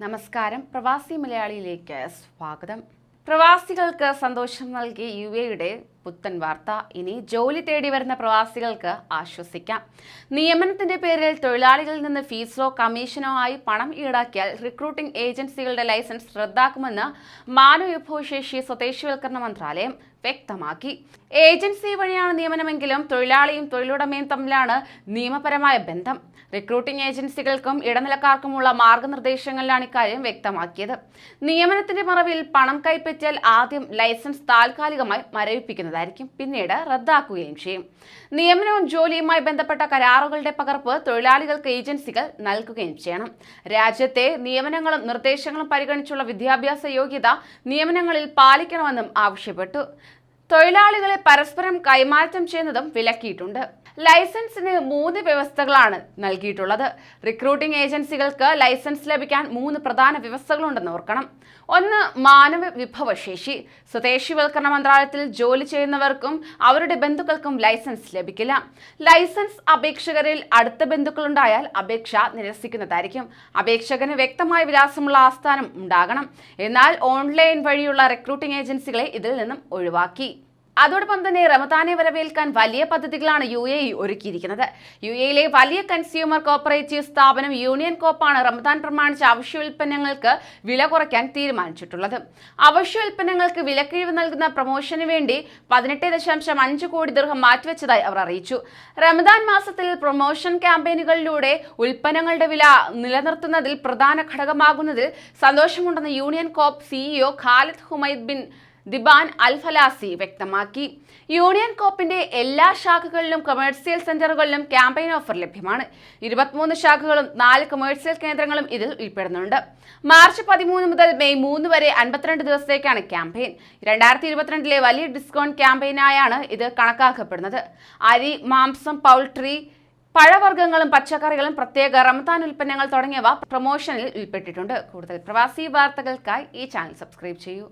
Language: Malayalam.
നമസ്കാരം. പ്രവാസി മലയാളിയിലേക്ക് സ്വാഗതം. പ്രവാസികൾക്ക് സന്തോഷം നൽകി യു എയുടെ പുത്തൻ വാർത്ത. ഇനി ജോലി തേടി വരുന്ന പ്രവാസികൾക്ക് ആശ്വസിക്കാം. നിയമനത്തിന്റെ പേരിൽ തൊഴിലാളികളിൽ നിന്ന് ഫീസോ കമ്മീഷനോ ആയി പണം ഈടാക്കിയാൽ റിക്രൂട്ടിംഗ് ഏജൻസികളുടെ ലൈസൻസ് റദ്ദാക്കുമെന്ന് മാനവവിഭവശേഷി സ്വദേശിവൽക്കരണ മന്ത്രാലയം വ്യക്തമാക്കി. ഏജൻസി വഴിയാണ് നിയമനമെങ്കിലും തൊഴിലാളിയും തൊഴിലുടമയും തമ്മിലാണ് നിയമപരമായ ബന്ധം. റിക്രൂട്ടിംഗ് ഏജൻസികൾക്കും ഇടനിലക്കാർക്കുമുള്ള മാർഗനിർദ്ദേശങ്ങളിലാണ് ഇക്കാര്യം വ്യക്തമാക്കിയത്. നിയമനത്തിന്റെ മറവിൽ പണം കൈപ്പറ്റിയാൽ ആദ്യം ലൈസൻസ് താൽക്കാലികമായി മരവിപ്പിക്കുന്നതായിരിക്കും പിന്നീട് റദ്ദാക്കുകയും ചെയ്യും. നിയമനവും ജോലിയുമായി ബന്ധപ്പെട്ട കരാറുകളുടെ പകർപ്പ് തൊഴിലാളികൾക്ക് ഏജൻസികൾ നൽകുകയും ചെയ്യണം. രാജ്യത്തെ നിയമനങ്ങളും നിർദ്ദേശങ്ങളും പരിഗണിച്ചുള്ള വിദ്യാഭ്യാസ യോഗ്യത നിയമനങ്ങളിൽ പാലിക്കണമെന്നും ആവശ്യപ്പെട്ടു. തൊഴിലാളികളെ പരസ്പരം കൈമാറ്റം ചെയ്യുന്നതും വിലക്കിയിട്ടുണ്ട്. ലൈസൻസിന് മൂന്ന് വ്യവസ്ഥകളാണ് നൽകിയിട്ടുള്ളത്. റിക്രൂട്ടിംഗ് ഏജൻസികൾക്ക് ലൈസൻസ് ലഭിക്കാൻ മൂന്ന് പ്രധാന വ്യവസ്ഥകളുണ്ടെന്ന് ഓർക്കണം. ഒന്ന് മാനവ വിഭവശേഷി. സ്വദേശിവൽക്കരണ മന്ത്രാലയത്തിൽ ജോലി ചെയ്യുന്നവർക്കും അവരുടെ ബന്ധുക്കൾക്കും ലൈസൻസ് ലഭിക്കില്ല. ലൈസൻസ് അപേക്ഷകരിൽ അടുത്ത ബന്ധുക്കളുണ്ടായാൽ അപേക്ഷ നിരസിക്കുന്നതായിരിക്കും. അപേക്ഷകന് വ്യക്തമായ വിലാസമുള്ള ആസ്ഥാനം ഉണ്ടാകണം. എന്നാൽ ഓൺലൈൻ വഴിയുള്ള റിക്രൂട്ടിംഗ് ഏജൻസികളെ ഇതിൽ നിന്നും ഒഴിവാക്കി. അതോടൊപ്പം തന്നെ റമദാനെ വരവേൽക്കാൻ വലിയ പദ്ധതികളാണ് യു എ ഇ ഒരുക്കിയിരിക്കുന്നത്. യു എയിലെ വലിയ കൺസ്യൂമർ കോപ്പറേറ്റീവ് സ്ഥാപനം യൂണിയൻ കോപ്പാണ് റമദാൻ പ്രമാണിച്ച അവശ്യ ഉൽപ്പന്നങ്ങൾക്ക് വില കുറയ്ക്കാൻ തീരുമാനിച്ചിട്ടുള്ളത്. അവശ്യ ഉൽപ്പന്നങ്ങൾക്ക് വിലക്കിഴിവ് നൽകുന്ന പ്രൊമോഷന് വേണ്ടി പതിനെട്ട് ദശാംശം അഞ്ച് കോടി ദീർഘം മാറ്റിവെച്ചതായി അവർ അറിയിച്ചു. റമദാൻ മാസത്തിൽ പ്രൊമോഷൻ ക്യാമ്പയിനുകളിലൂടെ ഉൽപ്പന്നങ്ങളുടെ വില നിലനിർത്തുന്നതിൽ പ്രധാന ഘടകമാകുന്നതിൽ സന്തോഷമുണ്ടെന്ന് Union Coop CEO Khalid Humaid bin Dibaan Alfalasi വ്യക്തമാക്കി. യൂണിയൻ കോപ്പിന്റെ എല്ലാ ശാഖകളിലും കൊമേഴ്സ്യൽ സെന്ററുകളിലും ക്യാമ്പയിൻ ഓഫർ ലഭ്യമാണ്. ഇരുപത്തിമൂന്ന് ശാഖകളും നാല് കൊമേഴ്സ്യൽ കേന്ദ്രങ്ങളും ഇതിൽ ഉൾപ്പെടുന്നുണ്ട്. മാർച്ച് പതിമൂന്ന് മുതൽ മെയ് മൂന്ന് വരെ അൻപത്തിരണ്ട് ദിവസത്തേക്കാണ് ക്യാമ്പയിൻ രണ്ടായിരത്തി ഇരുപത്തിരണ്ടിലെ വലിയ ഡിസ്കൗണ്ട് ക്യാമ്പയിനായാണ് ഇത് കണക്കാക്കപ്പെടുന്നത്. അരി മാംസം പൗൾട്രി പഴവർഗങ്ങളും പച്ചക്കറികളും പ്രത്യേക റമദാൻ ഉൽപ്പന്നങ്ങൾ തുടങ്ങിയവ പ്രൊമോഷനിൽ ഉൾപ്പെട്ടിട്ടുണ്ട്. കൂടുതൽ പ്രവാസി വാർത്തകൾക്കായി ഈ ചാനൽ സബ്സ്ക്രൈബ് ചെയ്യൂ.